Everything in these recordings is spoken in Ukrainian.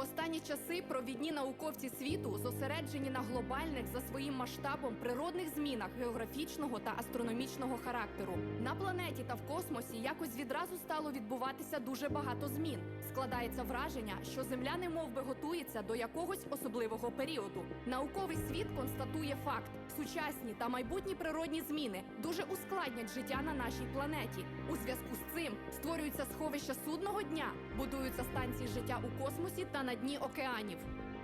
останні часи провідні науковці світу зосереджені на глобальних за своїм масштабом природних змінах географічного та астрономічного характеру. На планеті та в космосі якось відразу стало відбуватися дуже багато змін. Складається враження, що Земля не мов би готується до якогось особливого періоду. Науковий світ констатує факт: сучасні та майбутні природні зміни дуже ускладнять життя на нашій планеті. У зв'язку з цим створюються сховища судного дня, будуються станції життя у космосі та на дні океанів.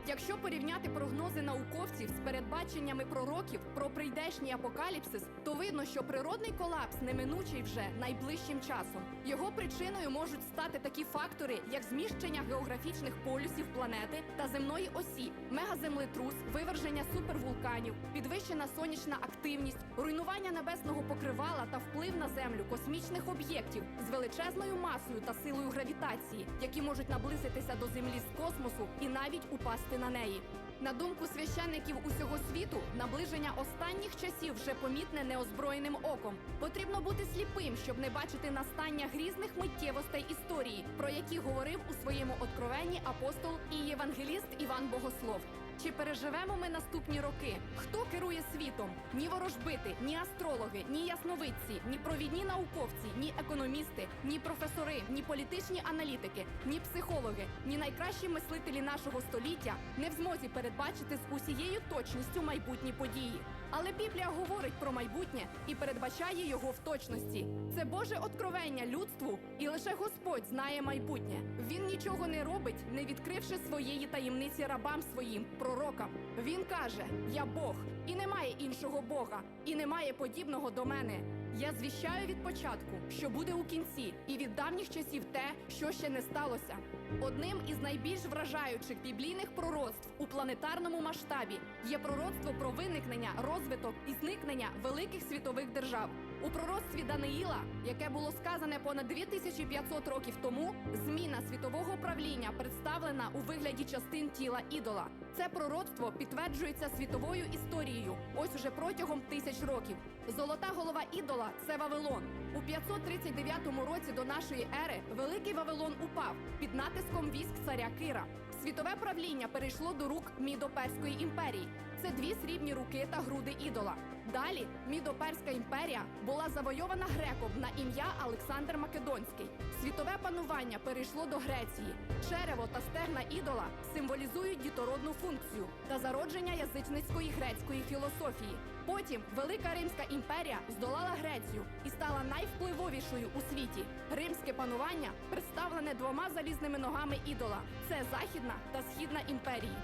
Якщо порівняти прогнози науковців з передбаченнями пророків про прийдешній апокаліпсис, то видно, що природний колапс неминучий вже найближчим часом. Його причиною можуть стати такі фактори, як зміщення географічних полюсів планети та земної осі, мегаземлетрус, виверження супервулканів, підвищена сонячна активність, руйнування небесного покривала та вплив на землю космічних об'єктів з величезною масою та силою гравітації, які можуть наблизитися до землі з космосу і навіть упасти на неї. На думку священників усього світу, наближення останніх часів вже помітне неозброєним оком. Потрібно бути сліпим, щоб не бачити настання грізних миттєвостей історії, про які говорив у своєму откровенні апостол і євангеліст Іван Богослов. Чи переживемо ми наступні роки? Хто керує світом? Ні ворожбити, ні астрологи, ні ясновидці, ні провідні науковці, ні економісти, ні професори, ні політичні аналітики, ні психологи, ні найкращі мислителі нашого століття не в змозі передбачити з усією точністю майбутні події. Але Біблія говорить про майбутнє і передбачає його в точності. Це Боже откровення людству, і лише Господь знає майбутнє. Він нічого не робить, не відкривши своєї таємниці рабам своїм, пророкам. Він каже: Я Бог, і немає іншого Бога, і немає подібного до мене. Я звіщаю від початку, що буде у кінці, і від давніх часів те, що ще не сталося. Одним із найбільш вражаючих біблійних пророцтв у планетарному масштабі є пророцтво про виникнення, розвиток і зникнення великих світових держав. У пророцтві Даниїла, яке було сказане понад 2500 років тому, зміна світового правління представлена у вигляді частин тіла ідола. Це пророцтво підтверджується світовою історією ось уже протягом тисяч років. Золота голова ідола це Вавилон. У 539 році до нашої ери великий Вавилон упав під натиском військ царя Кира. Світове правління перейшло до рук Мідоперської імперії. Це дві срібні руки та груди ідола. Далі Мідоперська імперія була завойована греком на ім'я Олександр Македонський. Світове панування перейшло до Греції. Черево та стегна ідола символізують дітородну функцію та зародження язичницької грецької філософії. Потім Велика Римська імперія здолала Грецію і стала найвпливовішою у світі. Римське панування представлене двома залізними ногами ідола: це Західна та Східна імперії.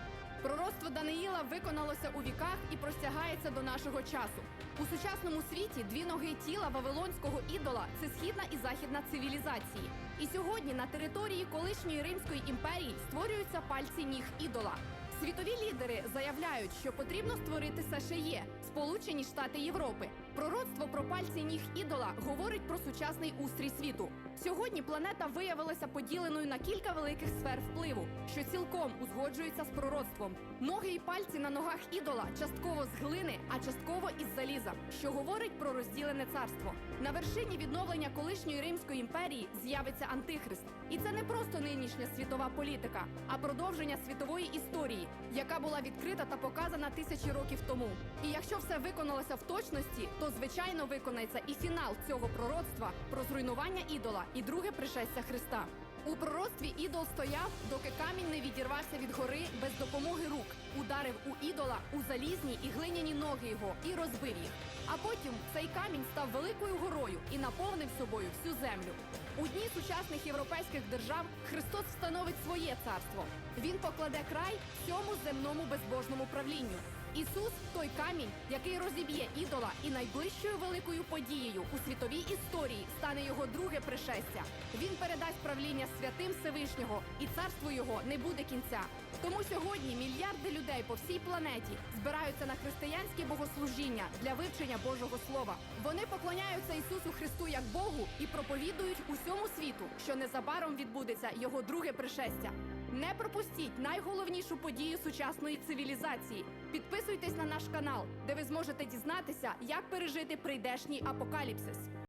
Пророцтво Даниїла виконалося у віках і простягається до нашого часу. У сучасному світі дві ноги тіла вавилонського ідола це східна і західна цивілізації. І сьогодні на території колишньої Римської імперії створюються пальці ніг ідола. Світові лідери заявляють, що потрібно створити США – Сполучені Штати Європи. Пророцтво про пальці ніг ідола говорить про сучасний устрій світу. Сьогодні планета виявилася поділеною на кілька великих сфер впливу, що цілком узгоджується з пророцтвом. Ноги і пальці на ногах ідола частково з глини, а частково із заліза, що говорить про розділене царство. На вершині відновлення колишньої Римської імперії з'явиться антихрист. І це не просто нинішня світова політика, а продовження світової історії, яка була відкрита та показана тисячі років тому. І якщо все виконалося в точності, то звичайно виконається і фінал цього пророцтва про зруйнування ідола і друге пришестя Христа. У пророцтві ідол стояв, доки камінь не відірвався від гори без допомоги рук, ударив у ідола у залізні і глиняні ноги його і розбив їх. А потім цей камінь став великою горою і наповнив собою всю землю. У дні сучасних європейських держав Христос встановить своє царство. Він покладе край всьому земному безбожному правлінню. Ісус той камінь, який розіб'є ідола, і найближчою великою подією у світовій історії стане його друге пришестя. Він передасть правління святим Всевишнього, і царству його не буде кінця. Тому сьогодні мільярди людей по всій планеті збираються на християнські богослужіння для вивчення Божого Слова. Вони поклоняються Ісусу Христу як Богу і проповідують усьому світу, що незабаром відбудеться його друге пришестя. Не пропустіть найголовнішу подію сучасної цивілізації. Підписуйтесь на наш канал, де ви зможете дізнатися, як пережити прийдешній апокаліпсис.